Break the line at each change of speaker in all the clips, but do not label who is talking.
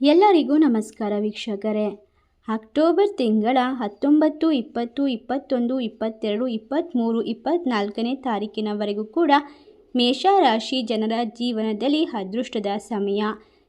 ಎಲ್ಲರಿಗೂ ನಮಸ್ಕಾರ ವೀಕ್ಷಕರೇ. ಅಕ್ಟೋಬರ್ ತಿಂಗಳ ಹತ್ತೊಂಬತ್ತು, ಇಪ್ಪತ್ತು, ಇಪ್ಪತ್ತೊಂದು, ಇಪ್ಪತ್ತೆರಡು, ಇಪ್ಪತ್ತ್ಮೂರು, ಇಪ್ಪತ್ತ್ನಾಲ್ಕನೇ ತಾರೀಕಿನವರೆಗೂ ಕೂಡ ಮೇಷರಾಶಿ ಜನರ ಜೀವನದಲ್ಲಿ ಅದೃಷ್ಟದ ಸಮಯ.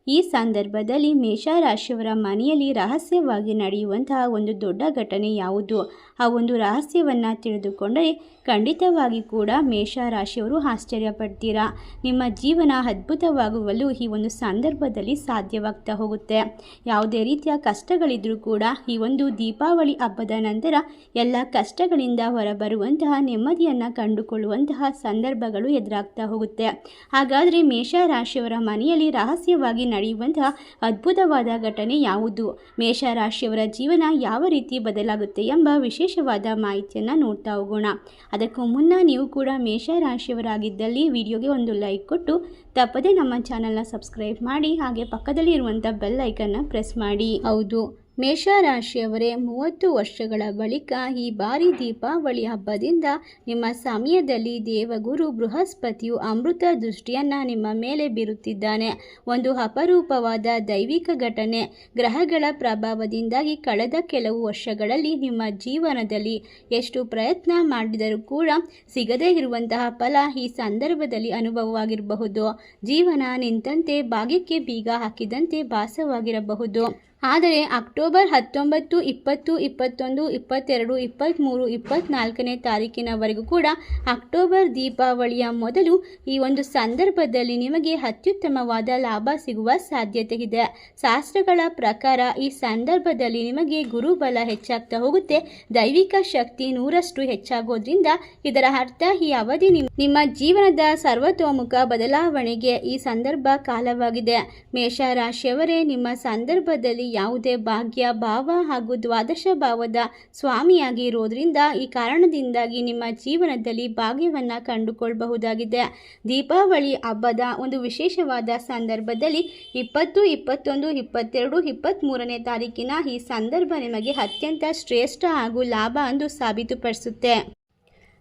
ಈ ಸಂದರ್ಭದಲ್ಲಿ ಮೇಷರಾಶಿಯವರ ಮನೆಯಲ್ಲಿ ರಹಸ್ಯವಾಗಿ ನಡೆಯುವಂತಹ ಒಂದು ದೊಡ್ಡ ಘಟನೆ ಯಾವುದು? ಆ ಒಂದು ರಹಸ್ಯವನ್ನು ತಿಳಿದುಕೊಂಡರೆ ಖಂಡಿತವಾಗಿ ಕೂಡ ಮೇಷರಾಶಿಯವರು ಆಶ್ಚರ್ಯಪಡ್ತೀರಾ? ನಿಮ್ಮ ಜೀವನ ಅದ್ಭುತವಾಗುವಲು ಈ ಒಂದು ಸಂದರ್ಭದಲ್ಲಿ ಸಾಧ್ಯವಾಗ್ತಾ ಹೋಗುತ್ತೆ. ಯಾವುದೇ ರೀತಿಯ ಕಷ್ಟಗಳಿದ್ರೂ ಕೂಡ ಈ ಒಂದು ದೀಪಾವಳಿ ಹಬ್ಬದ ನಂತರ ಎಲ್ಲ ಕಷ್ಟಗಳಿಂದ ಹೊರಬರುವಂತಹ ನೆಮ್ಮದಿಯನ್ನು ಕಂಡುಕೊಳ್ಳುವಂತಹ ಸಂದರ್ಭಗಳು ಎದುರಾಗ್ತಾ ಹೋಗುತ್ತೆ. ಹಾಗಾದರೆ ಮೇಷರಾಶಿಯವರ ಮನೆಯಲ್ಲಿ ರಹಸ್ಯವಾಗಿ ನಡೆಯುವಂತಹ ಅದ್ಭುತವಾದ ಘಟನೆ ಯಾವುದು? ಮೇಷರಾಶಿಯವರ ಜೀವನ ಯಾವ ರೀತಿ ಬದಲಾಗುತ್ತೆ ಎಂಬ ವಿಶೇಷವಾದ ಮಾಹಿತಿಯನ್ನು ನೋಡ್ತಾ ಹೋಗೋಣ. ಅದಕ್ಕೂ ಮುನ್ನ ನೀವು ಕೂಡ ಮೇಷರಾಶಿಯವರಾಗಿದ್ದಲ್ಲಿ ವಿಡಿಯೋಗೆ ಒಂದು ಲೈಕ್ ಕೊಟ್ಟು ತಪ್ಪದೇ ನಮ್ಮ ಚಾನಲ್ನ ಸಬ್ಸ್ಕ್ರೈಬ್ ಮಾಡಿ ಹಾಗೆ ಪಕ್ಕದಲ್ಲಿ ಇರುವಂಥ ಬೆಲ್ ಐಕನ್ನ ಪ್ರೆಸ್ ಮಾಡಿ. ಹೌದು. ಮೇಷರಾಶಿಯವರೇ, ಮೂವತ್ತು ವರ್ಷಗಳ ಬಳಿಕ ಈ ಬಾರಿ ದೀಪಾವಳಿ ಹಬ್ಬದಿಂದ ನಿಮ್ಮ ಸಮಯದಲ್ಲಿ ದೇವಗುರು ಬೃಹಸ್ಪತಿಯು ಅಮೃತ ದೃಷ್ಟಿಯನ್ನು ನಿಮ್ಮ ಮೇಲೆ ಬೀರುತ್ತಿದ್ದಾನೆ. ಒಂದು ಅಪರೂಪವಾದ ದೈವಿಕ ಘಟನೆ. ಗ್ರಹಗಳ ಪ್ರಭಾವದಿಂದಾಗಿ ಕಳೆದ ಕೆಲವು ವರ್ಷಗಳಲ್ಲಿ ನಿಮ್ಮ ಜೀವನದಲ್ಲಿ ಎಷ್ಟು ಪ್ರಯತ್ನ ಮಾಡಿದರೂ ಕೂಡ ಸಿಗದೇ ಇರುವಂತಹ ಫಲ ಈ ಸಂದರ್ಭದಲ್ಲಿ ಅನುಭವವಾಗಿರಬಹುದು. ಜೀವನ ನಿಂತಂತೆ ಭಾಗ್ಯಕ್ಕೆ ಬೀಗ ಹಾಕಿದಂತೆ ಭಾಸವಾಗಿರಬಹುದು. ಆದರೆ ಅಕ್ಟೋಬರ್ ಹತ್ತೊಂಬತ್ತು, ಇಪ್ಪತ್ತು, ಇಪ್ಪತ್ತೊಂದು, ಇಪ್ಪತ್ತೆರಡು, ಇಪ್ಪತ್ತ್ಮೂರು, ಇಪ್ಪತ್ತ್ನಾಲ್ಕನೇ ತಾರೀಕಿನವರೆಗೂ ಕೂಡ ಅಕ್ಟೋಬರ್ ದೀಪಾವಳಿಯ ಮೊದಲು ಈ ಒಂದು ಸಂದರ್ಭದಲ್ಲಿ ನಿಮಗೆ ಅತ್ಯುತ್ತಮವಾದ ಲಾಭ ಸಿಗುವ ಸಾಧ್ಯತೆ ಇದೆ. ಶಾಸ್ತ್ರಗಳ ಪ್ರಕಾರ ಈ ಸಂದರ್ಭದಲ್ಲಿ ನಿಮಗೆ ಗುರುಬಲ ಹೆಚ್ಚಾಗ್ತಾ ಹೋಗುತ್ತೆ. ದೈವಿಕ ಶಕ್ತಿ ನೂರಷ್ಟು ಹೆಚ್ಚಾಗೋದ್ರಿಂದ ಇದರ ಅರ್ಥ ಈ ಅವಧಿ ನಿಮ್- ನಿಮ್ಮ ಜೀವನದ ಸರ್ವತೋಮುಖ ಬದಲಾವಣೆಗೆ ಈ ಸಂದರ್ಭ ಕಾಲವಾಗಿದೆ. ಮೇಷ ರಾಶಿಯವರೇ ನಿಮ್ಮ ಸಂದರ್ಭದಲ್ಲಿ ಯಾವುದೇ ಭಾಗ್ಯ, ಭಾವ ಹಾಗೂ ದ್ವಾದಶ ಭಾವದ ಸ್ವಾಮಿಯಾಗಿ ಇರೋದ್ರಿಂದ ಈ ಕಾರಣದಿಂದಾಗಿ ನಿಮ್ಮ ಜೀವನದಲ್ಲಿ ಭಾಗ್ಯವನ್ನು ಕಂಡುಕೊಳ್ಳಬಹುದಾಗಿದೆ ದೀಪಾವಳಿ ಹಬ್ಬದ ಒಂದು ವಿಶೇಷವಾದ ಸಂದರ್ಭದಲ್ಲಿ ಇಪ್ಪತ್ತು, ಇಪ್ಪತ್ತೊಂದು, ಇಪ್ಪತ್ತೆರಡು ಇಪ್ಪತ್ತ್ಮೂರನೇ ತಾರೀಕಿನ ಈ ಸಂದರ್ಭ ನಿಮಗೆ ಅತ್ಯಂತ ಶ್ರೇಷ್ಠ ಹಾಗೂ ಲಾಭ ಎಂದು ಸಾಬೀತುಪಡಿಸುತ್ತೆ.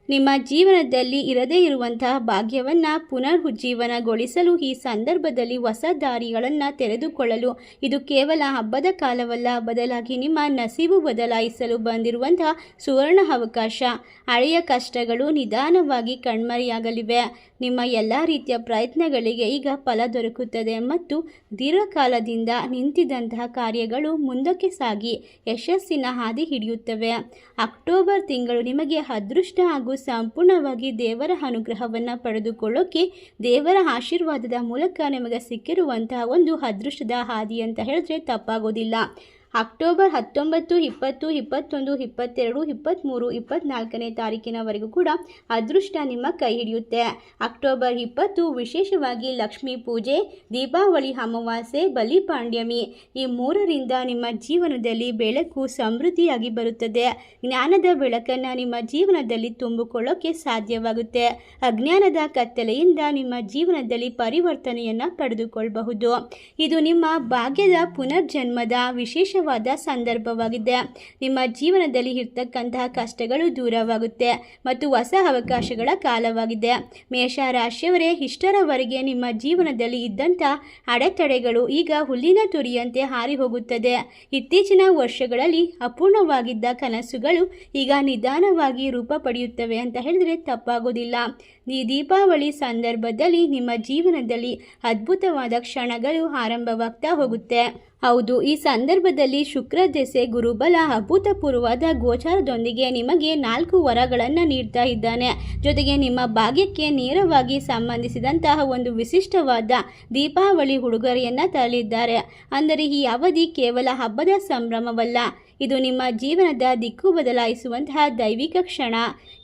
ನಿಮ್ಮ ಜೀವನದಲ್ಲಿ ಇರದೇ ಇರುವಂತಹ ಭಾಗ್ಯವನ್ನು ಪುನರುಜ್ಜೀವನಗೊಳಿಸಲು ಈ ಸಂದರ್ಭದಲ್ಲಿ ಹೊಸ ದಾರಿಗಳನ್ನು ತೆರೆದುಕೊಳ್ಳಲು ಇದು ಕೇವಲ ಹಬ್ಬದ ಕಾಲವಲ್ಲ, ಬದಲಾಗಿ ನಿಮ್ಮ ನಸೀಬು ಬದಲಾಯಿಸಲು ಬಂದಿರುವಂತಹ ಸುವರ್ಣ ಅವಕಾಶ. ಹಳೆಯ ಕಷ್ಟಗಳು ನಿಧಾನವಾಗಿ ಕಣ್ಮರೆಯಾಗಲಿವೆ. ನಿಮ್ಮ ಎಲ್ಲ ರೀತಿಯ ಪ್ರಯತ್ನಗಳಿಗೆ ಈಗ ಫಲ ದೊರಕುತ್ತದೆ ಮತ್ತು ದೀರ್ಘಕಾಲದಿಂದ ನಿಂತಿದ್ದಂತಹ ಕಾರ್ಯಗಳು ಮುಂದಕ್ಕೆ ಸಾಗಿ ಯಶಸ್ಸಿನ ಹಾದಿ ಹಿಡಿಯುತ್ತವೆ. ಅಕ್ಟೋಬರ್ ತಿಂಗಳು ನಿಮಗೆ ಅದೃಷ್ಟ ಹಾಗೂ ಸಂಪೂರ್ಣವಾಗಿ ದೇವರ ಅನುಗ್ರಹವನ್ನು ಪಡೆದುಕೊಳ್ಳೋಕೆ ದೇವರ ಆಶೀರ್ವಾದದ ಮೂಲಕ ನಿಮಗೆ ಸಿಕ್ಕಿರುವಂತಹ ಒಂದು ಅದೃಷ್ಟದ ಹಾದಿ ಅಂತ ಹೇಳಿದ್ರೆ ತಪ್ಪಾಗೋದಿಲ್ಲ. ಅಕ್ಟೋಬರ್ ಹತ್ತೊಂಬತ್ತು, ಇಪ್ಪತ್ತು, ಇಪ್ಪತ್ತೊಂದು, ಇಪ್ಪತ್ತೆರಡು, ಇಪ್ಪತ್ತ್ಮೂರು, ಇಪ್ಪತ್ತ್ನಾಲ್ಕನೇ ತಾರೀಕಿನವರೆಗೂ ಕೂಡ ಅದೃಷ್ಟ ನಿಮ್ಮ ಕೈ ಹಿಡಿಯುತ್ತೆ. ಅಕ್ಟೋಬರ್ ಇಪ್ಪತ್ತು, ವಿಶೇಷವಾಗಿ ಲಕ್ಷ್ಮೀ ಪೂಜೆ, ದೀಪಾವಳಿ ಅಮಾವಾಸ್ಯೆ, ಬಲಿಪಾಂಡ್ಯಮಿ, ಈ ಮೂರರಿಂದ ನಿಮ್ಮ ಜೀವನದಲ್ಲಿ ಬೆಳಕು ಸಮೃದ್ಧಿಯಾಗಿ ಬರುತ್ತದೆ. ಜ್ಞಾನದ ಬೆಳಕನ್ನು ನಿಮ್ಮ ಜೀವನದಲ್ಲಿ ತುಂಬಿಕೊಳ್ಳೋಕೆ ಸಾಧ್ಯವಾಗುತ್ತೆ. ಅಜ್ಞಾನದ ಕತ್ತಲೆಯಿಂದ ನಿಮ್ಮ ಜೀವನದಲ್ಲಿ ಪರಿವರ್ತನೆಯನ್ನು ಪಡೆದುಕೊಳ್ಳಬಹುದು ಇದು ನಿಮ್ಮ ಭಾಗ್ಯದ ಪುನರ್ಜನ್ಮದ ವಿಶೇಷವಾದ ಸಂದರ್ಭವಾಗಿದೆ. ನಿಮ್ಮ ಜೀವನದಲ್ಲಿ ಇರ್ತಕ್ಕಂತಹ ಕಷ್ಟಗಳು ದೂರವಾಗುತ್ತೆ ಮತ್ತು ಹೊಸ ಅವಕಾಶಗಳ ಕಾಲವಾಗಿದೆ. ಮೇಷ ರಾಶಿಯವರೇ ಇಷ್ಟರವರೆಗೆ ನಿಮ್ಮ ಜೀವನದಲ್ಲಿ ಇದ್ದಂಥ ಅಡೆತಡೆಗಳು ಈಗ ಹುಲ್ಲಿನ ತುರಿಯಂತೆ ಹಾರಿ ಹೋಗುತ್ತದೆ ಇತ್ತೀಚಿನ ವರ್ಷಗಳಲ್ಲಿ ಅಪೂರ್ಣವಾಗಿದ್ದ ಕನಸುಗಳು ಈಗ ನಿಧಾನವಾಗಿ ರೂಪ ಪಡೆಯುತ್ತವೆ ಅಂತ ಹೇಳಿದರೆ ತಪ್ಪಾಗೋದಿಲ್ಲ. ಈ ದೀಪಾವಳಿ ಸಂದರ್ಭದಲ್ಲಿ ನಿಮ್ಮ ಜೀವನದಲ್ಲಿ ಅದ್ಭುತವಾದ ಕ್ಷಣಗಳು ಆರಂಭವಾಗ್ತಾ ಹೋಗುತ್ತೆ. ಹೌದು, ಈ ಸಂದರ್ಭದಲ್ಲಿ ಶುಕ್ರ ದೆಸೆ ಗುರುಬಲ ಅಭೂತಪೂರ್ವವಾದ ಗೋಚಾರದೊಂದಿಗೆ ನಿಮಗೆ ನಾಲ್ಕು ವರಗಳನ್ನು ನೀಡ್ತಾ ಇದ್ದಾನೆ. ಜೊತೆಗೆ ನಿಮ್ಮ ಭಾಗ್ಯಕ್ಕೆ ನೇರವಾಗಿ ಸಂಬಂಧಿಸಿದಂತಹ ಒಂದು ವಿಶಿಷ್ಟವಾದ ದೀಪಾವಳಿ ಉಡುಗೊರೆಯನ್ನು ತರಲಿದ್ದಾರೆ. ಅಂದರೆ ಈ ಅವಧಿ ಕೇವಲ ಹಬ್ಬದ ಸಂಭ್ರಮವಲ್ಲ, ಇದು ನಿಮ್ಮ ಜೀವನದ ದಿಕ್ಕು ಬದಲಾಯಿಸುವಂತಹ ದೈವಿಕ ಕ್ಷಣ.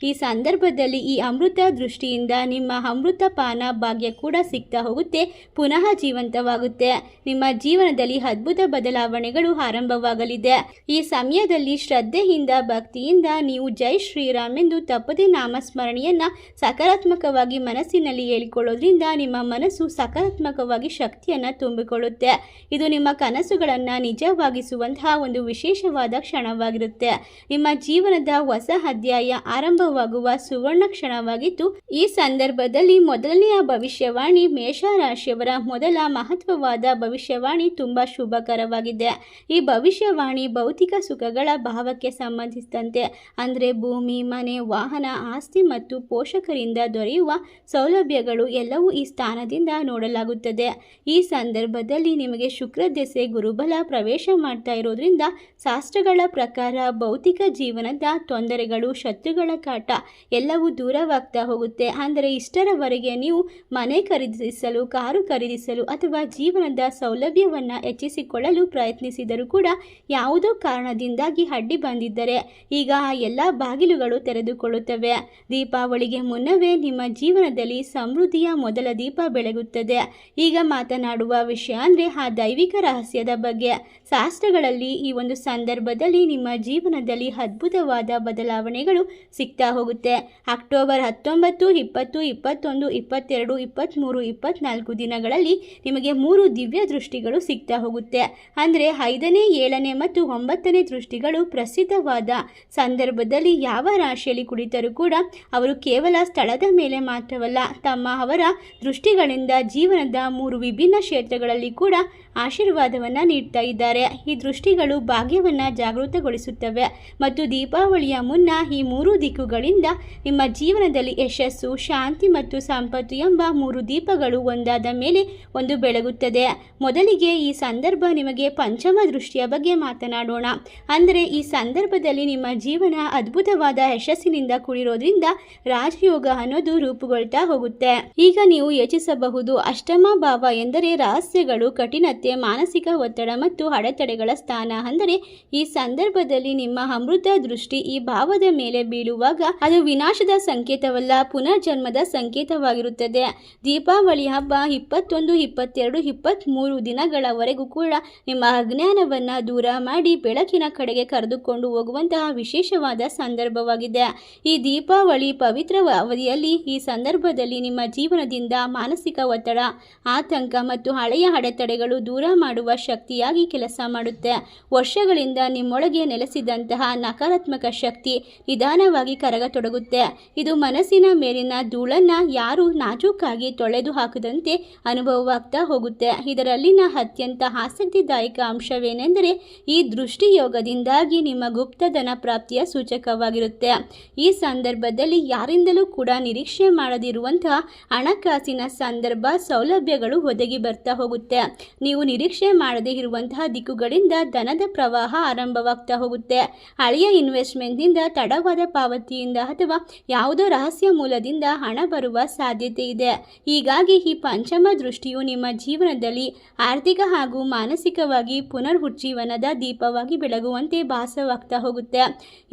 ಈ ಸಂದರ್ಭದಲ್ಲಿ ಈ ಅಮೃತ ದೃಷ್ಟಿಯಿಂದ ನಿಮ್ಮ ಅಮೃತ ಪಾನ ಭಾಗ್ಯ ಕೂಡ ಸಿಗ್ತಾ ಹೋಗುತ್ತೆ, ಪುನಃ ಜೀವಂತವಾಗುತ್ತೆ. ನಿಮ್ಮ ಜೀವನದಲ್ಲಿ ಅದ್ಭುತ ಬದಲಾವಣೆಗಳು ಆರಂಭವಾಗಲಿದೆ. ಈ ಸಮಯದಲ್ಲಿ ಶ್ರದ್ಧೆಯಿಂದ, ಭಕ್ತಿಯಿಂದ ನೀವು ಜೈ ಶ್ರೀರಾಮ್ ಎಂದು ತಪ್ಪದೇ ನಾಮಸ್ಮರಣೆಯನ್ನ ಸಕಾರಾತ್ಮಕವಾಗಿ ಮನಸ್ಸಿನಲ್ಲಿ ಹೇಳಿಕೊಳ್ಳೋದ್ರಿಂದ ನಿಮ್ಮ ಮನಸ್ಸು ಸಕಾರಾತ್ಮಕವಾಗಿ ಶಕ್ತಿಯನ್ನ ತುಂಬಿಕೊಳ್ಳುತ್ತೆ. ಇದು ನಿಮ್ಮ ಕನಸುಗಳನ್ನ ನಿಜವಾಗಿಸುವಂತಹ ಒಂದು ವಿಶೇಷವಾದ ಕ್ಷಣವಾಗಿರುತ್ತೆ. ನಿಮ್ಮ ಜೀವನದ ಹೊಸ ಅಧ್ಯಾಯ ಆರಂಭವಾಗುವ ಸುವರ್ಣ ಕ್ಷಣವಾಗಿದ್ದು, ಈ ಸಂದರ್ಭದಲ್ಲಿ ಮೊದಲನೆಯ ಭವಿಷ್ಯವಾಣಿ ಮೇಷ ರಾಶಿಯವರ ಮೊದಲ ಮಹತ್ವವಾದ ಭವಿಷ್ಯವಾಣಿ ತುಂಬಾ ಶುಭ ಶುಭಕರವಾಗಿದೆ ಈ ಭವಿಷ್ಯವಾಣಿ ಭೌತಿಕ ಸುಖಗಳ ಭಾವಕ್ಕೆ ಸಂಬಂಧಿಸಿದಂತೆ, ಅಂದರೆ ಭೂಮಿ, ಮನೆ, ವಾಹನ, ಆಸ್ತಿ ಮತ್ತು ಪೋಷಕರಿಂದ ದೊರೆಯುವ ಸೌಲಭ್ಯಗಳು ಎಲ್ಲವೂ ಈ ಸ್ಥಾನದಿಂದ ನೋಡಲಾಗುತ್ತದೆ. ಈ ಸಂದರ್ಭದಲ್ಲಿ ನಿಮಗೆ ಶುಕ್ರ ದೆಸೆ, ಗುರುಬಲ ಪ್ರವೇಶ ಮಾಡ್ತಾ ಇರೋದ್ರಿಂದ ಶಾಸ್ತ್ರಗಳ ಪ್ರಕಾರ ಭೌತಿಕ ಜೀವನದ ತೊಂದರೆಗಳು, ಶತ್ರುಗಳ ಕಾಟ ಎಲ್ಲವೂ ದೂರವಾಗ್ತಾ ಹೋಗುತ್ತೆ. ಅಂದರೆ ಇಷ್ಟರವರೆಗೆ ನೀವು ಮನೆ ಖರೀದಿಸಲು, ಕಾರು ಖರೀದಿಸಲು ಅಥವಾ ಜೀವನದ ಸೌಲಭ್ಯವನ್ನು ಹೆಚ್ಚಿಸಿಕೊಳ್ಳಲು ಪ್ರಯತ್ನಿಸಿದರೂ ಕೂಡ ಯಾವುದೋ ಕಾರಣದಿಂದಾಗಿ ಅಡ್ಡಿ ಬಂದಿದ್ದರೆ ಈಗ ಆ ಎಲ್ಲ ಬಾಗಿಲುಗಳು ತೆರೆದುಕೊಳ್ಳುತ್ತವೆ. ದೀಪಾವಳಿಗೆ ಮುನ್ನವೇ ನಿಮ್ಮ ಜೀವನದಲ್ಲಿ ಸಮೃದ್ಧಿಯ ಮೊದಲ ದೀಪ ಬೆಳಗುತ್ತದೆ. ಈಗ ಮಾತನಾಡುವ ವಿಷಯ ಅಂದರೆ ಆ ದೈವಿಕ ರಹಸ್ಯದ ಬಗ್ಗೆ. ಶಾಸ್ತ್ರಗಳಲ್ಲಿ ಈ ಒಂದು ಸಂದರ್ಭದಲ್ಲಿ ನಿಮ್ಮ ಜೀವನದಲ್ಲಿ ಅದ್ಭುತವಾದ ಬದಲಾವಣೆಗಳು ಸಿಗ್ತಾ ಹೋಗುತ್ತೆ. ಅಕ್ಟೋಬರ್ ಹತ್ತೊಂಬತ್ತು, ಇಪ್ಪತ್ತು, ಇಪ್ಪತ್ತೊಂದು, ಇಪ್ಪತ್ತೆರಡು, ಇಪ್ಪತ್ತ್ಮೂರು, ಇಪ್ಪತ್ತ್ನಾಲ್ಕು ದಿನಗಳಲ್ಲಿ ನಿಮಗೆ ಮೂರು ದಿವ್ಯ ದೃಷ್ಟಿಗಳು ಸಿಗ್ತಾ ಹೋಗುತ್ತೆ ಅಂದರೆ ಐದನೇ, ಏಳನೇ ಮತ್ತು ಒಂಬತ್ತನೇ ದೃಷ್ಟಿಗಳು ಪ್ರಸಿದ್ಧವಾದ ಸಂದರ್ಭದಲ್ಲಿ ಯಾವ ರಾಶಿಯಲ್ಲಿ ಕುಳಿತರೂ ಕೂಡ ಅವರು ಕೇವಲ ಸ್ಥಳದ ಮೇಲೆ ಮಾತ್ರವಲ್ಲ, ತಮ್ಮ ಅವರ ದೃಷ್ಟಿಗಳಿಂದ ಜೀವನದ ಮೂರು ವಿಭಿನ್ನ ಕ್ಷೇತ್ರಗಳಲ್ಲಿ ಕೂಡ ಆಶೀರ್ವಾದವನ್ನು ನೀಡ್ತಾ ಇದ್ದಾರೆ. ಈ ದೃಷ್ಟಿಗಳು ಭಾಗ್ಯವನ್ನು ಜಾಗೃತಗೊಳಿಸುತ್ತವೆ ಮತ್ತು ದೀಪಾವಳಿಯ ಮುನ್ನ ಈ ಮೂರು ದಿಕ್ಕುಗಳಿಂದ ನಿಮ್ಮ ಜೀವನದಲ್ಲಿ ಯಶಸ್ಸು, ಶಾಂತಿ ಮತ್ತು ಸಂಪತ್ತು ಎಂಬ ಮೂರು ದೀಪಗಳು ಒಂದಾದ ಮೇಲೆ ಒಂದು ಬೆಳಗುತ್ತದೆ. ಮೊದಲಿಗೆ ಈ ಸಂದರ್ಭ ನಿಮಗೆ ಪಂಚಮ ದೃಷ್ಟಿಯ ಬಗ್ಗೆ ಮಾತನಾಡೋಣ. ಅಂದರೆ ಈ ಸಂದರ್ಭದಲ್ಲಿ ನಿಮ್ಮ ಜೀವನ ಅದ್ಭುತವಾದ ಯಶಸ್ಸಿನಿಂದ ಕೂಡಿರೋದ್ರಿಂದ ರಾಜಯೋಗ ಅನ್ನೋದು ರೂಪುಗೊಳ್ತಾ ಹೋಗುತ್ತೆ. ಈಗ ನೀವು ಯೋಚಿಸಬಹುದು, ಅಷ್ಟಮ ಭಾವ ಎಂದರೆ ರಹಸ್ಯಗಳು, ಕಠಿಣತೆ, ಮಾನಸಿಕ ಒತ್ತಡ ಮತ್ತು ಅಡೆತಡೆಗಳ ಸ್ಥಾನ. ಅಂದರೆ ಈ ಸಂದರ್ಭದಲ್ಲಿ ನಿಮ್ಮ ಅಮೃತ ದೃಷ್ಟಿ ಈ ಭಾವದ ಮೇಲೆ ಬೀಳುವಾಗ ಅದು ವಿನಾಶದ ಸಂಕೇತವಲ್ಲ, ಪುನರ್ಜನ್ಮದ ಸಂಕೇತವಾಗಿರುತ್ತದೆ. ದೀಪಾವಳಿ ಹಬ್ಬ ಇಪ್ಪತ್ತೊಂದು, ಇಪ್ಪತ್ತೆರಡು, ಇಪ್ಪತ್ತ್ಮೂರು ದಿನಗಳವರೆಗೂ ಕೂಡ ನಿಮ್ಮ ಅಜ್ಞಾನವನ್ನು ದೂರ ಮಾಡಿ ಬೆಳಕಿನ ಕಡೆಗೆ ಕರೆದುಕೊಂಡು ಹೋಗುವಂತಹ ವಿಶೇಷವಾದ ಸಂದರ್ಭವಾಗಿದೆ. ಈ ದೀಪಾವಳಿ ಪವಿತ್ರ ಅವಧಿಯಲ್ಲಿ ಈ ಸಂದರ್ಭದಲ್ಲಿ ನಿಮ್ಮ ಜೀವನದಿಂದ ಮಾನಸಿಕ ಒತ್ತಡ, ಆತಂಕ ಮತ್ತು ಹಳೆಯ ಅಡೆತಡೆಗಳು ದೂರ ಮಾಡುವ ಶಕ್ತಿಯಾಗಿ ಕೆಲಸ ಮಾಡುತ್ತೆ. ವರ್ಷಗಳಿಂದ ನಿಮ್ಮೊಳಗೆ ನೆಲೆಸಿದಂತಹ ನಕಾರಾತ್ಮಕ ಶಕ್ತಿ ನಿಧಾನವಾಗಿ ಕರಗತೊಡಗುತ್ತೆ. ಇದು ಮನಸ್ಸಿನ ಮೇಲಿನ ಧೂಳನ್ನು ಯಾರು ನಾಜೂಕಾಗಿ ತೊಳೆದು ಹಾಕದಂತೆ ಅನುಭವವಾಗ್ತಾ ಹೋಗುತ್ತೆ. ಇದರಲ್ಲಿನ ಅತ್ಯಂತ ಆಸಕ್ತಿದಾಯಕ ಅಂಶವೇನೆಂದರೆ ಈ ದೃಷ್ಟಿಯೋಗದಿಂದಾಗಿ ನಿಮ್ಮ ಗುಪ್ತಧನ ಪ್ರಾಪ್ತಿಯ ಸೂಚಕವಾಗಿರುತ್ತೆ. ಈ ಸಂದರ್ಭದಲ್ಲಿ ಯಾರಿಂದಲೂ ಕೂಡ ನಿರೀಕ್ಷೆ ಮಾಡದಿರುವಂತಹ ಹಣಕಾಸಿನ ಸಂದರ್ಭ ಸೌಲಭ್ಯಗಳು ಒದಗಿ ಬರ್ತಾ ಹೋಗುತ್ತೆ. ನೀವು ನಿರೀಕ್ಷೆ ಮಾಡದೇ ಇರುವಂತಹ ದಿಕ್ಕುಗಳಿಂದ ಧನದ ಪ್ರವಾಹ ಆರಂಭವಾಗ್ತಾ ಹೋಗುತ್ತೆ. ಹಳೆಯ ಇನ್ವೆಸ್ಟ್ಮೆಂಟ್ನಿಂದ ತಡವಾದ ಪಾವತಿಯಿಂದ ಅಥವಾ ಯಾವುದೋ ರಹಸ್ಯ ಮೂಲದಿಂದ ಹಣ ಬರುವ ಸಾಧ್ಯತೆ ಇದೆ. ಹೀಗಾಗಿ ಈ ಪಂಚಮ ದೃಷ್ಟಿಯು ನಿಮ್ಮ ಜೀವನದಲ್ಲಿ ಆರ್ಥಿಕ ಹಾಗೂ ಮಾನಸಿಕವಾಗಿ ಪುನರ್ಜೀವನದ ದೀಪವಾಗಿ ಬೆಳಗುವಂತೆ ಭಾಸವಾಗ್ತಾ ಹೋಗುತ್ತೆ.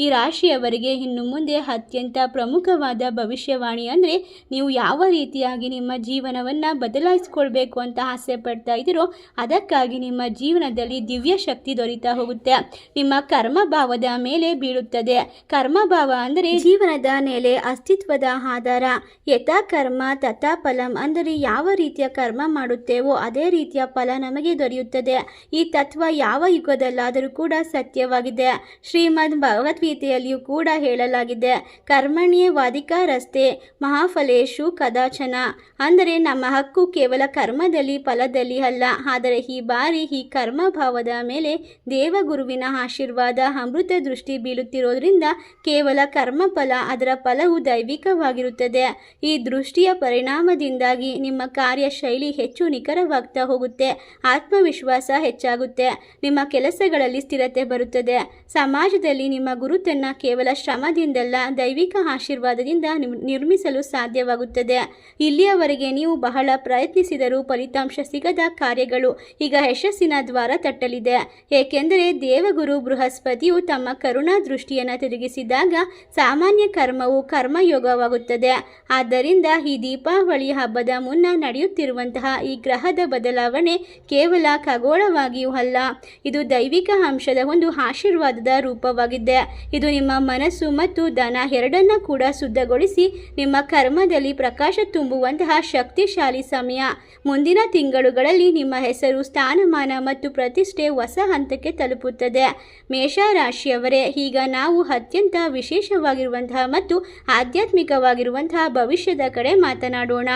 ಈ ರಾಶಿಯವರಿಗೆ ಇನ್ನು ಮುಂದೆ ಅತ್ಯಂತ ಪ್ರಮುಖವಾದ ಭವಿಷ್ಯವಾಣಿ ಅಂದರೆ ನೀವು ಯಾವ ರೀತಿಯಾಗಿ ನಿಮ್ಮ ಜೀವನವನ್ನು ಬದಲಾಯಿಸ್ಕೊಳ್ಬೇಕು ಅಂತ ಆಸೆ ಪಡ್ತಾ ಇದ್ದೀರೋ ಅದಕ್ಕಾಗಿ ನಿಮ್ಮ ಜೀವನದಲ್ಲಿ ದಿವ್ಯ ಶಕ್ತಿ ದೊರೀತಾ ಹೋಗುತ್ತೆ. ನಿಮ್ಮ ಕರ್ಮ ಭಾವದ ಮೇಲೆ ಬೀಳುತ್ತದೆ. ಕರ್ಮಭಾವ ಅಂದರೆ ಜೀವನದ ನೆಲೆ ಅಸ್ತಿತ್ವದ ಆಧಾರ. ಯಥಾ ಕರ್ಮ ತಥಾ ಫಲಂ ಅಂದರೆ ಯಾವ ರೀತಿಯ ಕರ್ಮ ಮಾಡುತ್ತೇವೋ ಅದೇ ರೀತಿಯ ಫಲ ನಮಗೆ ದೊರೆಯುತ್ತದೆ. ಈ ತತ್ವ ಯಾವ ಯುಗದಲ್ಲಾದರೂ ಕೂಡ ಸತ್ಯವಾಗಿದೆ. ಶ್ರೀಮದ್ ಭಗವದ್ಗೀತೆಯಲ್ಲಿಯೂ ಕೂಡ ಹೇಳಲಾಗಿದೆ. ಕರ್ಮಣ್ಯೇ ವಾದಿಕಾರಸ್ತೆ ಮಹಾಫಲೇಶು ಕದಾಚನ. ಅಂದರೆ ನಮ್ಮ ಹಕ್ಕು ಕೇವಲ ಕರ್ಮದಲ್ಲಿ, ಫಲದಲ್ಲಿ ಅಲ್ಲ. ಆದರೆ ಈ ಬಾರಿ ಈ ಕರ್ಮಭಾವದ ಮೇಲೆ ದೇವಗುರುವಿನ ಆಶೀರ್ವಾದ ಅಮೃತ ದೃಷ್ಟಿ ಬೀಳುತ್ತಿರೋದ್ರಿಂದ ಕೇವಲ ಕರ್ಮಫಲ, ಅದರ ಫಲವು ದೈವಿಕವಾಗಿರುತ್ತದೆ. ಈ ದೃಷ್ಟಿಯ ಪರಿಣಾಮದಿಂದಾಗಿ ನಿಮ್ಮ ಕಾರ್ಯಶೈಲಿ ಹೆಚ್ಚು ನಿಖರವಾಗ್ತಾ ಹೋಗುತ್ತೆ. ಆತ್ಮವಿಶ್ವಾಸ ಹೆಚ್ಚಾಗುತ್ತೆ. ನಿಮ್ಮ ಕೆಲಸಗಳಲ್ಲಿ ಸ್ಥಿರತೆ ಬರುತ್ತದೆ. ಸಮಾಜದಲ್ಲಿ ನಿಮ್ಮ ಗುರುತನ್ನು ಕೇವಲ ಶ್ರಮದಿಂದಲ್ಲ, ದೈವಿಕ ಆಶೀರ್ವಾದದಿಂದ ನಿರ್ಮಿಸಲು ಸಾಧ್ಯವಾಗುತ್ತದೆ. ಇಲ್ಲಿಯವರೆಗೆ ನೀವು ಬಹಳ ಪ್ರಯತ್ನಿಸಿದರೂ ಫಲಿತಾಂಶ ಸಿಗದ ಕಾರ್ಯಗಳು ಈಗ ಯಶಸ್ಸಿನ ದ್ವಾರ ತಟ್ಟಲಿದೆ. ಏಕೆಂದರೆ ದೇವಗುರು ಬೃಹಸ್ಪತಿಯು ತಮ್ಮ ಕರುಣಾ ದೃಷ್ಟಿಯನ್ನು ತಿರುಗಿಸಿದಾಗ ಸಾಮಾನ್ಯ ಕರ್ಮವು ಕರ್ಮಯೋಗವಾಗುತ್ತದೆ. ಆದ್ದರಿಂದ ಈ ದೀಪಾವಳಿ ಹಬ್ಬದ ಮುನ್ನ ನಡೆಯುತ್ತಿರುವಂತಹ ಈ ಗ್ರಹದ ಬದಲಾವಣೆ ಕೇವಲ ಖಗೋಳವಾಗಿಯೂ ಅಲ್ಲ. ಇದು ದೈವಿಕ ಅಂಶದ ಒಂದು ಆಶೀರ್ವಾದದ ರೂಪವಾಗಿದೆ. ಇದು ನಿಮ್ಮ ಮನಸ್ಸು ಮತ್ತು ಧನ ಎರಡನ್ನ ಕೂಡ ಶುದ್ಧಗೊಳಿಸಿ ನಿಮ್ಮ ಕರ್ಮದಲ್ಲಿ ಪ್ರಕಾಶ ತುಂಬುವಂತಹ ಶಕ್ತಿಶಾಲಿ ಸಮಯ. ಮುಂದಿನ ತಿಂಗಳುಗಳಲ್ಲಿ ನಿಮ್ಮ ಹೆಸರು, ಸ್ಥಾನಮಾನ ಮತ್ತು ಪ್ರತಿಷ್ಠೆ ಹೊಸ ಹಂತಕ್ಕೆ ತಲುಪುತ್ತದೆ. ಮೇಷರಾಶಿಯವರೇ, ಈಗ ನಾವು ಅತ್ಯಂತ ವಿಶೇಷವಾಗಿರುವಂತಹ ಮತ್ತು ಆಧ್ಯಾತ್ಮಿಕವಾಗಿರುವಂತಹ ಭವಿಷ್ಯದ ಕಡೆ ಮಾತನಾಡೋಣ.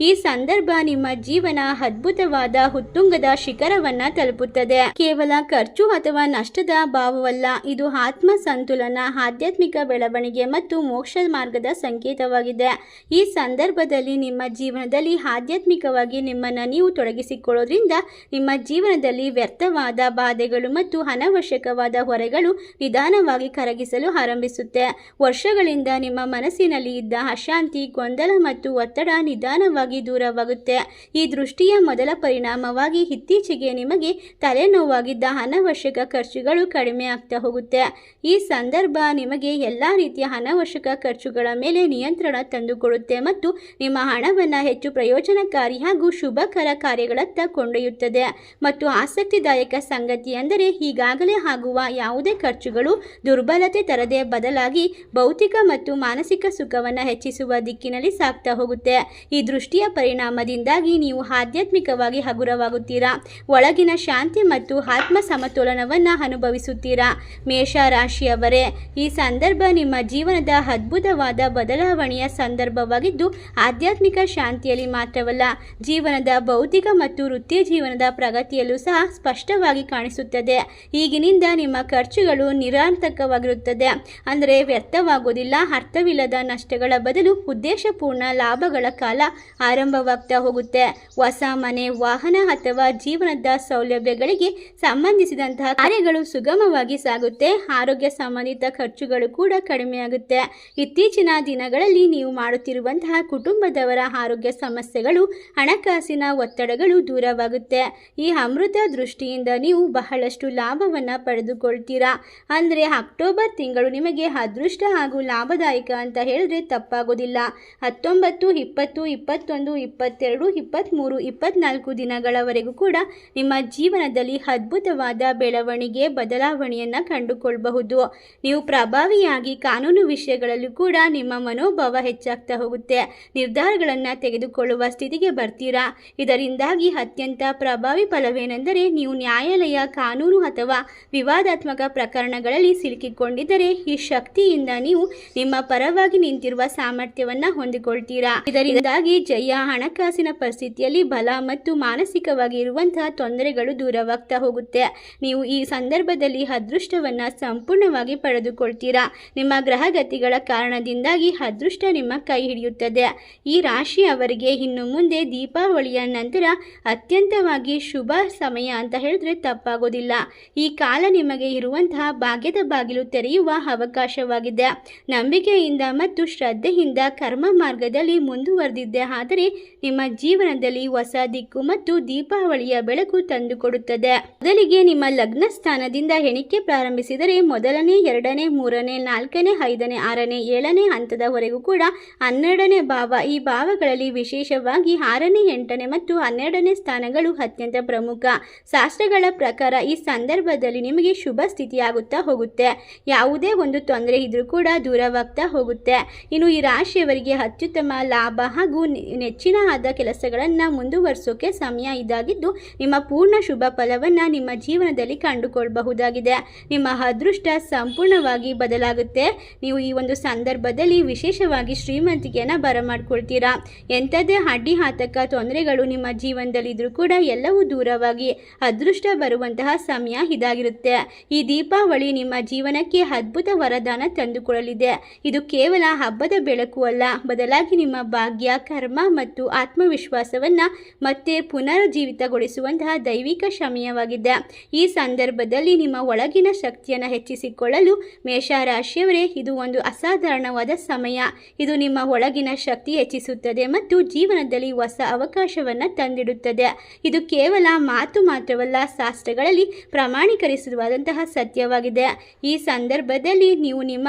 ಈ ಸಂದರ್ಭ ನಿಮ್ಮ ಜೀವನ ಅದ್ಭುತವಾದ ಹುತ್ತುಂಗದ ಶಿಖರವನ್ನು ಹಂತವನ್ನ ತಲುಪುತ್ತದೆ. ಕೇವಲ ಖರ್ಚು ಅಥವಾ ನಷ್ಟದ ಭಾವವಲ್ಲ, ಇದು ಆತ್ಮ ಸಂತುಲನ, ಆಧ್ಯಾತ್ಮಿಕ ಬೆಳವಣಿಗೆ ಮತ್ತು ಮೋಕ್ಷ ಮಾರ್ಗದ ಸಂಕೇತವಾಗಿದೆ. ಈ ಸಂದರ್ಭದಲ್ಲಿ ನಿಮ್ಮ ಜೀವನದಲ್ಲಿ ಆಧ್ಯಾತ್ಮಿಕವಾಗಿ ನಿಮ್ಮನ್ನು ನೀವು ತೊಡಗಿಸಿಕೊಳ್ಳೋದ್ರಿಂದ ನಿಮ್ಮ ಜೀವನದಲ್ಲಿ ವ್ಯರ್ಥವಾದ ಬಾಧೆಗಳು ಮತ್ತು ಅನವಶ್ಯಕವಾದ ಹೊರೆಗಳು ನಿಧಾನವಾಗಿ ಕರಗಿಸಲು ಆರಂಭಿಸುತ್ತೆ. ವರ್ಷಗಳಿಂದ ನಿಮ್ಮ ಮನಸ್ಸಿನಲ್ಲಿ ಇದ್ದ ಅಶಾಂತಿ, ಗೊಂದಲ ಮತ್ತು ಒತ್ತಡ ನಿಧಾನವಾಗಿ ದೂರವಾಗುತ್ತೆ. ಈ ದೃಷ್ಟಿಯ ಮೊದಲ ಪರಿಣಾಮವಾಗಿ ಇತ್ತೀಚೆಗೆ ನಿಮಗೆ ತಲೆನೋವಾಗಿದ್ದ ಅನವಶ್ಯಕ ಖರ್ಚುಗಳು ಕಡಿಮೆ ಆಗ್ತಾ ಹೋಗುತ್ತೆ. ಈ ಸಂದರ್ಭ ನಿಮಗೆ ಎಲ್ಲ ರೀತಿಯ ಅನವಶ್ಯಕ ಖರ್ಚುಗಳ ಮೇಲೆ ನಿಯಂತ್ರಣ ತಂದುಕೊಡುತ್ತೆ ಮತ್ತು ನಿಮ್ಮ ಹಣವನ್ನು ಹೆಚ್ಚು ಪ್ರಯೋಜನಕಾರಿ ಹಾಗೂ ಶುಭಕರ ಕಾರ್ಯಗಳತ್ತ ಕೊಂಡೊಯ್ಯುತ್ತದೆ. ಮತ್ತು ಆಸಕ್ತಿದಾಯಕ ಸಂಗತಿ ಅಂದರೆ ಈಗಾಗಲೇ ಆಗುವ ಯಾವುದೇ ಖರ್ಚುಗಳು ದುರ್ಬಲತೆ ತರದೆ ಬದಲಾಗಿ ಭೌತಿಕ ಮತ್ತು ಮಾನಸಿಕ ಸುಖವನ್ನು ಹೆಚ್ಚಿಸುವ ದಿಕ್ಕಿನಲ್ಲಿ ಸಾಗ್ತಾ ಹೋಗುತ್ತೆ. ಈ ದೃಷ್ಟಿಯ ಪರಿಣಾಮದಿಂದಾಗಿ ನೀವು ಆಧ್ಯಾತ್ಮಿಕವಾಗಿ ಹಗುರವಾಗುತ್ತೀರಾ? ಒಳಗಿನ ಶಾಂತಿ ಮತ್ತು ಆತ್ಮ ಸಮತೋಲನವನ್ನು ಅನುಭವಿಸುತ್ತೀರಾ? ಮೇಷ ರಾಶಿಯವರೇ ಈ ಸಂದರ್ಭ ನಿಮ್ಮ ಜೀವನದ ಅದ್ಭುತವಾದ ಬದಲಾವಣೆಯ ಸಂದರ್ಭವಾಗಿದ್ದು, ಆಧ್ಯಾತ್ಮಿಕ ಶಾಂತಿಯಲ್ಲಿ ಮಾತ್ರವಲ್ಲ, ಜೀವನದ ಭೌತಿಕ ಮತ್ತು ವೃತ್ತಿ ಜೀವನದ ಪ್ರಗತಿಯಲ್ಲೂ ಸಹ ಸ್ಪಷ್ಟವಾಗಿ ಕಾಣಿಸುತ್ತದೆ. ಈಗಿನಿಂದ ನಿಮ್ಮ ಖರ್ಚುಗಳು ನಿರಾರ್ಥಕವಾಗಿರುತ್ತದೆ. ಅಂದರೆ ವ್ಯರ್ಥವಾಗುವುದಿಲ್ಲ, ಅರ್ಥವಿಲ್ಲದ ನಷ್ಟಗಳ ಬದಲು ಉದ್ದೇಶಪೂರ್ಣ ಲಾಭಗಳ ಕಾಲ ಆರಂಭವಾಗ್ತಾ ಹೋಗುತ್ತೆ. ಹೊಸ ಮನೆ, ವಾಹನ ಅಥವಾ ಜೀವನದ ಸೌಲಭ್ಯಗಳಿಗೆ ಸಂಬಂಧಿಸಿದಂತಹ ಕಾರ್ಯಗಳು ಸುಗಮವಾಗಿ ಸಾಗುತ್ತೆ. ಆರೋಗ್ಯ ಸಂಬಂಧಿತ ಖರ್ಚುಗಳು ಕೂಡ ಕಡಿಮೆಯಾಗುತ್ತೆ ಇತ್ತೀಚಿನ ದಿನಗಳಲ್ಲಿ ನೀವು ಮಾಡುತ್ತಿರುವಂತಹ ಕುಟುಂಬದವರ ಆರೋಗ್ಯ ಸಮಸ್ಯೆಗಳು, ಹಣಕಾಸಿನ ಒತ್ತಡಗಳು ದೂರವಾಗುತ್ತೆ. ಈ ಅಮೃತ ದೃಷ್ಟಿಯಿಂದ ನೀವು ಬಹಳಷ್ಟು ಲಾಭವನ್ನು ಪಡೆದುಕೊಳ್ತೀರಾ. ಅಂದರೆ ಅಕ್ಟೋಬರ್ ತಿಂಗಳು ನಿಮಗೆ ಅದೃಷ್ಟ ಹಾಗೂ ಲಾಭದಾಯಕ ಅಂತ ಹೇಳಿದ್ರೆ ತಪ್ಪಾಗೋದಿಲ್ಲ. ಹತ್ತೊಂಬತ್ತು, ಇಪ್ಪತ್ತು, ಇಪ್ಪತ್ತೊಂದು, ಇಪ್ಪತ್ತೆರಡು, ಇಪ್ಪತ್ತ್ಮೂರು, ಇಪ್ಪತ್ತ್ನಾಲ್ಕು ದಿನಗಳವರೆಗೂ ಕೂಡ ನಿಮ್ಮ ಜೀವನದಲ್ಲಿ ಅದ್ಭುತವಾದ ಬೆಳವಣಿಗೆ, ಬದಲಾವಣೆಯನ್ನು ಕಂಡುಕೊಳ್ಳಬಹುದು ನೀವು ಪ್ರಭಾವಿಯಾಗಿ ಕಾನೂನು ವಿಷಯಗಳಲ್ಲೂ ಕೂಡ ನಿಮ್ಮ ಮನೋಭಾವ ಹೆಚ್ಚಾಗ್ತಾ ಹೋಗುತ್ತೆ. ನಿರ್ಧಾರಗಳನ್ನು ತೆಗೆದುಕೊಳ್ಳುವ ಸ್ಥಿತಿಗೆ ಬರ್ತೀರಾ? ಇದರಿಂದಾಗಿ ಅತ್ಯಂತ ಪ್ರಭಾವಿ ಫಲವೇನೆಂದರೆ ನೀವು ನ್ಯಾಯಾಲಯ ಕಾನೂನು ಅಥವಾ ವಿವಾದಾತ್ಮಕ ಪ್ರಕರಣಗಳಲ್ಲಿ ಸಿಲುಕಿಕೊಂಡಿದ್ದರೆ ಈ ಶಕ್ತಿಯಿಂದ ನೀವು ನಿಮ್ಮ ಪರವಾಗಿ ನಿಂತಿರುವ ಸಾಮರ್ಥ್ಯವನ್ನು ಹೊಂದಿಕೊಳ್ತೀರಾ? ಇದರಿಂದಾಗಿ ಜಯ, ಹಣಕಾಸಿನ ಪರಿಸ್ಥಿತಿಯಲ್ಲಿ ಬಲ ಮತ್ತು ಮಾನಸಿಕವಾಗಿ ಇರುವಂತಹ ತೊಂದರೆಗಳು ದೂರವಾಗ್ತಾ ಹೋಗುತ್ತೆ. ನೀವು ಈ ಸಂದರ್ಭದಲ್ಲಿ ಅದೃಷ್ಟವನ್ನು ಸಂಪೂರ್ಣವಾಗಿ ಪಡೆದುಕೊಳ್ತೀರಾ? ನಿಮ್ಮ ಗ್ರಹಗತಿಗಳ ಕಾರಣದಿಂದಾಗಿ ಅದೃಷ್ಟ ನಿಮ್ಮ ಕೈ ಹಿಡಿಯುತ್ತದೆ. ಈ ರಾಶಿ ಅವರಿಗೆ ಇನ್ನು ಮುಂದೆ ದೀಪಾವಳಿಯ ನಂತರ ಅತ್ಯಂತವಾಗಿ ಶುಭ ಸಮಯ ಅಂತ ಹೇಳಿದ್ರೆ ತಪ್ಪಾಗೋದಿಲ್ಲ. ಈ ಕಾಲ ನಿಮಗೆ ಇರುವಂತಹ ಭಾಗ್ಯದ ಬಾಗಿಲು ತೆರೆಯುವ ಅವಕಾಶವಾಗಿದೆ. ನಂಬಿಕೆಯಿಂದ ಮತ್ತು ಶ್ರದ್ಧೆಯಿಂದ ಕರ್ಮ ಮಾರ್ಗದಲ್ಲಿ ಮುಂದುವರೆದಿದ್ದೆ. ಆದರೆ ನಿಮ್ಮ ಜೀವನದಲ್ಲಿ ಹೊಸ ದಿಕ್ಕು ಮತ್ತು ದೀಪಾವಳಿಯ ಬೆಳಕು ತಂದುಕೊಡುತ್ತದೆ. ಮೊದಲಿಗೆ ನಿಮ್ಮ ಲಗ್ನ ಸ್ಥಾನದಿಂದ ಎಣಿಕೆ ಪ್ರಾರಂಭಿಸಿದರೆ ಮೊದಲನೇ, ಎರಡನೇ, ಮೂರನೇ, ನಾಲ್ಕನೇ, ಐದನೇ, ಆರನೇ, ಏಳನೇ ಹಂತದವರೆಗೂ ಕೂಡ ಹನ್ನೆರಡನೇ ಭಾವ ಈ ಭಾವಗಳಲ್ಲಿ ವಿಶೇಷವಾಗಿ ಆರನೇ, ಎಂಟನೇ ಮತ್ತು ಹನ್ನೆರಡನೇ ಸ್ಥಾನಗಳು ಅತ್ಯಂತ ಪ್ರಮುಖ. ಶಾಸ್ತ್ರಗಳ ಪ್ರಕಾರ ಈ ಸಂದರ್ಭದಲ್ಲಿ ನಿಮಗೆ ಶುಭ ಸ್ಥಿತಿಯಾಗುತ್ತಾ ಹೋಗುತ್ತೆ. ಯಾವುದೇ ಒಂದು ತೊಂದರೆ ಇದ್ರೂ ಕೂಡ ದೂರವಾಗ್ತಾ ಹೋಗುತ್ತೆ. ಇನ್ನು ಈ ರಾಶಿಯವರಿಗೆ ಅತ್ಯುತ್ತಮ ಲಾಭ ಹಾಗೂ ನೆಚ್ಚಿನ ಆದ ಕೆಲಸಗಳನ್ನು ಮುಂದುವರಿಸೋಕೆ ಸಮಯ ಇದಾಗಿದ್ದು ನಿಮ್ಮ ಪೂರ್ಣ ಶುಭ ಫಲವನ್ನು ನಿಮ್ಮ ಜೀವನದಲ್ಲಿ ಕಂಡುಕೊಳ್ಳಬಹುದಾಗಿದೆ ನಿಮ್ಮ ಅದೃಷ್ಟ ಸಂಪೂರ್ಣವಾಗಿ ಬದಲಾಗುತ್ತೆ. ನೀವು ಈ ಒಂದು ಸಂದರ್ಭದಲ್ಲಿ ವಿಶೇಷವಾಗಿ ಶ್ರೀಮಂತಿಕೆಯನ್ನು ಬರಮಾಡ್ಕೊಳ್ತೀರಾ. ಎಂಥದ್ದೇ ಅಡ್ಡಿ ಆತಕ ತೊಂದರೆಗಳು ನಿಮ್ಮ ಜೀವನದಲ್ಲಿದ್ದರೂ ಕೂಡ ಎಲ್ಲವೂ ದೂರವಾಗಿ ಅದೃಷ್ಟ ಬರುವಂತಹ ಸಮಯ ಇದಾಗಿರುತ್ತೆ. ಈ ದೀಪಾವಳಿ ನಿಮ್ಮ ಜೀವನಕ್ಕೆ ಅದ್ಭುತ ವರದಾನ ತಂದುಕೊಡಲಿದೆ. ಇದು ಕೇವಲ ಹಬ್ಬದ ಬೆಳಕು ಅಲ್ಲ. ಬದಲಾಗಿ ನಿಮ್ಮ ಭಾಗ್ಯ, ಕರ್ಮ ಮತ್ತು ಆತ್ಮವಿಶ್ವಾಸವನ್ನು ಮತ್ತೆ ಪುನರುಜ್ಜೀವಿತಗೊಳಿಸುವಂತಹ ದೈವಿಕ ಸಮಯವಾಗಿದೆ ಈ ಸಂದರ್ಭದಲ್ಲಿ ನಿಮ್ಮ ಒಳಗಿನ ಶಕ್ತಿಯನ್ನು ಹೆಚ್ಚಿಸಿಕೊಳ್ಳಲು ಮೇಷರಾಶಿಯವರೇ, ಇದು ಒಂದು ಅಸಾಧಾರಣವಾದ ಸಮಯ. ಇದು ನಿಮ್ಮ ಒಳಗಿನ ಶಕ್ತಿ ಹೆಚ್ಚಿಸುತ್ತದೆ ಮತ್ತು ಜೀವನದಲ್ಲಿ ಹೊಸ ಅವಕಾಶವನ್ನು ತಂದಿಡುತ್ತದೆ. ಇದು ಕೇವಲ ಮಾತು ಮಾತ್ರವಲ್ಲ, ಶಾಸ್ತ್ರಗಳಲ್ಲಿ ಪ್ರಮಾಣೀಕರಿಸುವಾದಂತಹ ಸತ್ಯವಾಗಿದೆ. ಈ ಸಂದರ್ಭದಲ್ಲಿ ನೀವು ನಿಮ್ಮ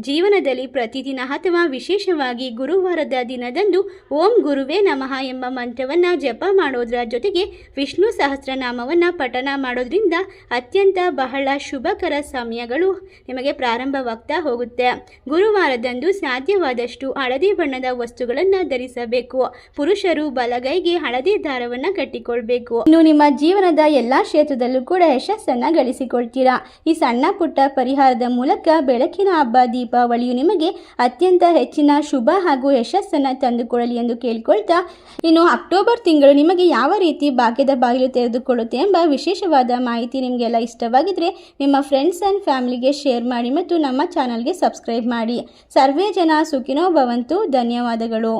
ಜೀವನದಲ್ಲಿ ಪ್ರತಿದಿನ ಅಥವಾ ವಿಶೇಷವಾಗಿ ಗುರುವಾರದ ದಿನದಂದು ಓಂ ಗುರುವೇ ನಮಃ ಎಂಬ ಮಂತ್ರವನ್ನು ಜಪ ಮಾಡೋದರ ಜೊತೆಗೆ ವಿಷ್ಣು ಸಹಸ್ರನಾಮವನ್ನು ಪಠನ ಮಾಡೋದ್ರಿಂದ ಅತ್ಯಂತ ಬಹಳ ಶುಭಕರ ಸಮಯಗಳು ನಿಮಗೆ ಪ್ರಾರಂಭವಾಗ್ತಾ ಹೋಗುತ್ತೆ. ಗುರುವಾರದಂದು ಸಾಧ್ಯವಾದಷ್ಟು ಹಳದಿ ಬಣ್ಣದ ವಸ್ತುಗಳನ್ನು ಧರಿಸಬೇಕು. ಪುರುಷರು ಬಲಗೈಗೆ ಹಳದಿ ದಾರವನ್ನು ಕಟ್ಟಿಕೊಳ್ಬೇಕು. ಇನ್ನು ನಿಮ್ಮ ಜೀವನದ ಎಲ್ಲ ಕ್ಷೇತ್ರದಲ್ಲೂ ಕೂಡ ಯಶಸ್ಸನ್ನು ಗಳಿಸಿಕೊಳ್ತೀರಾ? ಈ ಸಣ್ಣ ಪುಟ್ಟ ಪರಿಹಾರದ ಮೂಲಕ ಬೆಳಕಿನ ಹಬ್ಬ, ದೀಪಾವಳಿಯು ನಿಮಗೆ ಅತ್ಯಂತ ಹೆಚ್ಚಿನ ಶುಭ ಹಾಗೂ ಯಶಸ್ಸನ್ನು ತಂದುಕೊಡಲಿ ಎಂದು ಕೇಳ್ಕೊಳ್ತಾ ಇನ್ನು ಅಕ್ಟೋಬರ್ ತಿಂಗಳು ನಿಮಗೆ ಯಾವ ರೀತಿ ಭಾಗ್ಯದ ಬಾಗಿಲು ತೆರೆದುಕೊಳ್ಳುತ್ತೆ ಎಂಬ ವಿಶೇಷವಾದ ಮಾಹಿತಿ ನಿಮಗೆಲ್ಲ ಇಷ್ಟವಾಗಿದ್ದರೆ ನಿಮ್ಮ ಫ್ರೆಂಡ್ಸ್ ಆ್ಯಂಡ್ ಫ್ಯಾಮಿಲಿಗೆ ಶೇರ್ ಮಾಡಿ ಮತ್ತು ನಮ್ಮ ಚಾನಲ್ಗೆ ಸಬ್ಸ್ಕ್ರೈಬ್ ಮಾಡಿ. ಸರ್ವೇ ಜನ ಸುಖಿನೋ ಭವಂತು. ಧನ್ಯವಾದಗಳು.